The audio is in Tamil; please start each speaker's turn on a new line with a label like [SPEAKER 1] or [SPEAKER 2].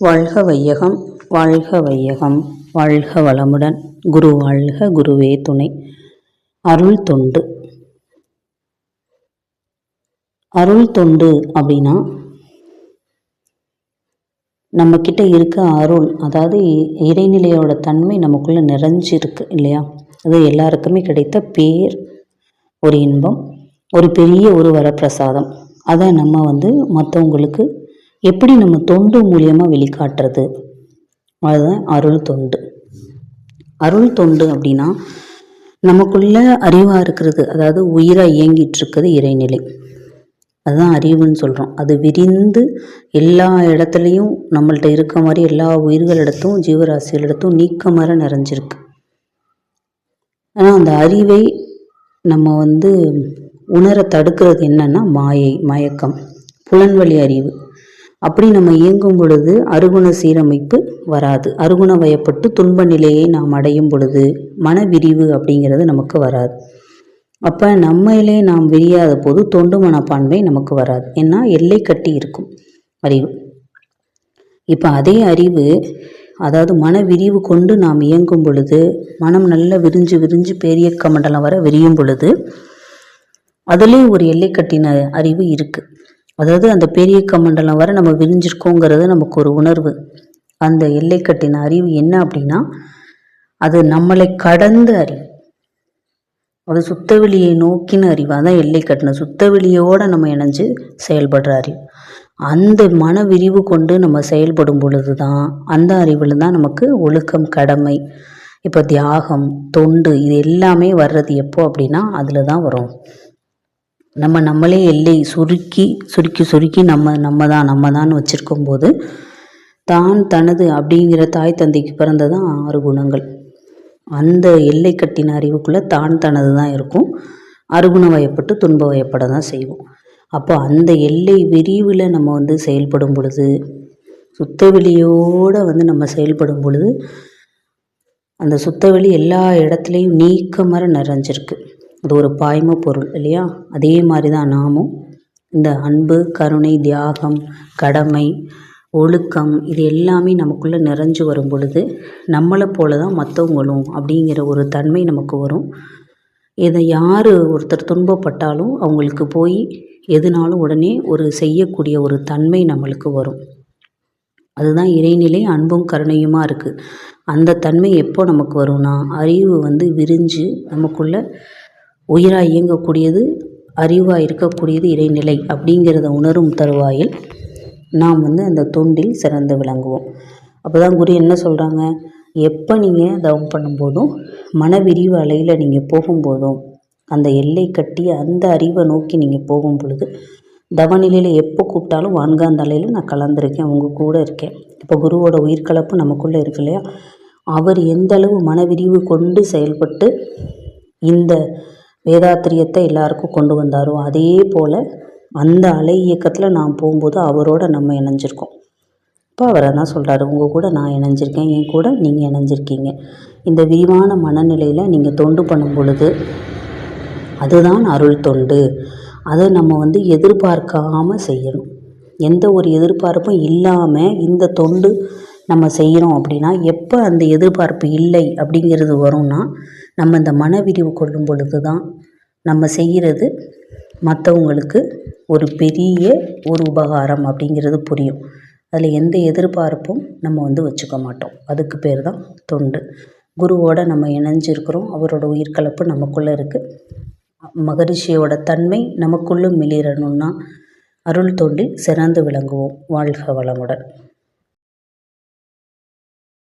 [SPEAKER 1] வாழ்க வையகம் வாழ்க வையகம் வாழ்க வளமுடன். குரு வாழ்க குருவே துணை. அருள் தொண்டு. அருள் தொண்டு அப்படின்னா நம்மக்கிட்ட இருக்க அருள் அதாவது இறைநிலையோட தன்மை நமக்குள்ளே நிறைஞ்சிருக்கு இல்லையா? அது எல்லாருக்குமே கிடைத்த பேர் ஒரு இன்பம் ஒரு பெரிய ஒரு வரப்பிரசாதம். அதை நம்ம வந்து மற்றவங்களுக்கு எப்படி நம்ம தொண்டு மூலியமாக வெளிக்காட்டுறது? அதுதான் அருள் தொண்டு. அருள் தொண்டு அப்படின்னா நமக்குள்ள அறிவாக இருக்கிறது அதாவது உயிராக இயங்கிட்டு இருக்கிறது இறைநிலை. அதுதான் அறிவுன்னு சொல்கிறோம் அது விரிந்து எல்லா இடத்துலையும் நம்மள்ட்ட இருக்க மாதிரி எல்லா உயிர்களிடத்தும் ஜீவராசிகளிடத்தும் நீக்கமர நிறைஞ்சிருக்கு. ஆனால் அந்த அறிவை நம்ம வந்து உணர தடுக்கிறது என்னன்னா மாயை மயக்கம் புலன்வழி அறிவு. அப்படி நம்ம இயங்கும் பொழுது அருகுண சீரமைப்பு வராது. அருகுண வயப்பட்டு துன்ப நிலையை நாம் அடையும் பொழுது மன விரிவு அப்படிங்கிறது நமக்கு வராது. அப்போ நம்மளே நாம் விரியாத போது தொண்டு மனப்பான்மை நமக்கு வராது. ஏன்னா எல்லை கட்டி இருக்கும் அறிவு. இப்போ அதே அறிவு அதாவது மன விரிவு கொண்டு நாம் இயங்கும் பொழுது மனம் நல்லா விரிஞ்சு விரிஞ்சு பேரியக்க மண்டலம் வர விரியும் பொழுது அதிலே ஒரு எல்லை கட்டின அறிவு இருக்குது அதாவது அந்த பெரிய கமண்டலம் வர நம்ம விரிஞ்சிருக்கோங்கிறது நமக்கு ஒரு உணர்வு. அந்த எல்லைக்கட்டின் அறிவு என்ன அப்படின்னா அது நம்மளை கடந்த அறிவு. அது சுத்தவெளியை நோக்கின அறிவு. அதான் எல்லை கட்டின. சுத்தவெளியோடு நம்ம இணைஞ்சு செயல்படுற அறிவு. அந்த மன விரிவு கொண்டு நம்ம செயல்படும் பொழுது தான் அந்த அறிவில் தான் நமக்கு ஒழுக்கம் கடமை இப்போ தியாகம் தொண்டு இது எல்லாமே வர்றது எப்போ அப்படின்னா அதில் தான் வரும். நம்ம நம்மளே எல்லை சுருக்கி சுருக்கி சுருக்கி நம்ம நம்ம தான் நம்ம தான் வச்சுருக்கும் போது தான் தனது அப்படிங்கிற தாய் தந்தைக்கு பிறந்ததான் ஆறு குணங்கள். அந்த எல்லை கட்டின அறிவுக்குள்ளே தான் தனது தான் இருக்கும். அருகுண வயப்பட்டு துன்ப வயப்பட தான் செய்வோம். அப்போ அந்த எல்லை விரிவில் நம்ம வந்து செயல்படும் பொழுது சுத்தவெளியோடு வந்து நம்ம செயல்படும் பொழுது அந்த சுத்தவெளி எல்லா இடத்துலையும் நீக்கமர நிறைஞ்சிருக்கு. அது ஒரு பாய்ம பொருள் இல்லையா? அதே மாதிரி தான் நாமும் இந்த அன்பு கருணை தியாகம் கடமை ஒழுக்கம் இது எல்லாமே நமக்குள்ளே நிறைஞ்சு வரும் பொழுது நம்மளை போல தான் மற்றவங்களும் அப்படிங்கிற ஒரு தன்மை நமக்கு வரும். இதை யார் ஒருத்தர் துன்பப்பட்டாலும் அவங்களுக்கு போய் எதுனாலும் உடனே ஒரு செய்யக்கூடிய ஒரு தன்மை நம்மளுக்கு வரும். அதுதான் இறைநிலை அன்பும் கருணையுமாக இருக்குது அந்த தன்மை எப்போ நமக்கு வரும்னா அறிவு வந்து விரிஞ்சு நமக்குள்ள உயிராக இயங்கக்கூடியது அறிவாக இருக்கக்கூடியது இறைநிலை அப்படிங்கிறத உணரும் தருவாயில் நாம் வந்து அந்த தொண்டில் சிறந்து விளங்குவோம். அப்போ தான் குரு என்ன சொல்கிறாங்க எப்போ நீங்கள் தவம் பண்ணும்போதும் மன விரிவு அலையில் நீங்கள் போகும்போதும் அந்த எல்லை கட்டி அந்த அறிவை நோக்கி நீங்கள் போகும் பொழுது தவநிலையில் எப்போ கூப்பிட்டாலும் வான்காந்த அலையில் நான் கலந்துருக்கேன் உங்கள் கூட இருக்கேன். இப்போ குருவோட உயிர்கலப்பு நமக்குள்ளே இருக்கு இல்லையா? அவர் எந்த அளவு மனவிரிவு கொண்டு செயல்பட்டு இந்த வேதாத்திரியத்தை எல்லாருக்கும் கொண்டு வந்தாரோ அதே போல் அந்த அலை இயக்கத்தில் நான் போகும்போது அவரோட நம்ம இணைஞ்சிருக்கோம். இப்போ அவரை தான் சொல்கிறாரு உங்கள் கூட நான் இணைஞ்சிருக்கேன் என் கூட நீங்கள் இணைஞ்சிருக்கீங்க. இந்த விரிவான மனநிலையில் நீங்கள் தொண்டு பண்ணும் பொழுது அதுதான் அருள் தொண்டு. அதை நம்ம வந்து எதிர்பார்க்காமல் செய்யணும். எந்த ஒரு எதிர்பார்ப்பும் இல்லாமல் இந்த தொண்டு நம்ம செய்கிறோம் அப்படின்னா எப்போ அந்த எதிர்பார்ப்பு இல்லை அப்படிங்கிறது வரும்னா நம்ம இந்த மனவிரிவு கொள்ளும் பொழுது தான் நம்ம செய்கிறது மற்றவங்களுக்கு ஒரு பெரிய ஒரு உபகாரம் அப்படிங்கிறது புரியும். அதில் எந்த எதிர்பார்ப்பும் நம்ம வந்து வச்சுக்க மாட்டோம். அதுக்கு பேர் தான் தொண்டு. குருவோட நம்ம இணைஞ்சிருக்கிறோம். அவரோட உயிர்கலப்பு நமக்குள்ளே இருக்குது மகரிஷியோட தன்மை நமக்குள்ளும் மிளிரணும்னா அருள் தொண்டில் சிறந்து விளங்குவோம். வாழ்க வளமுடன்.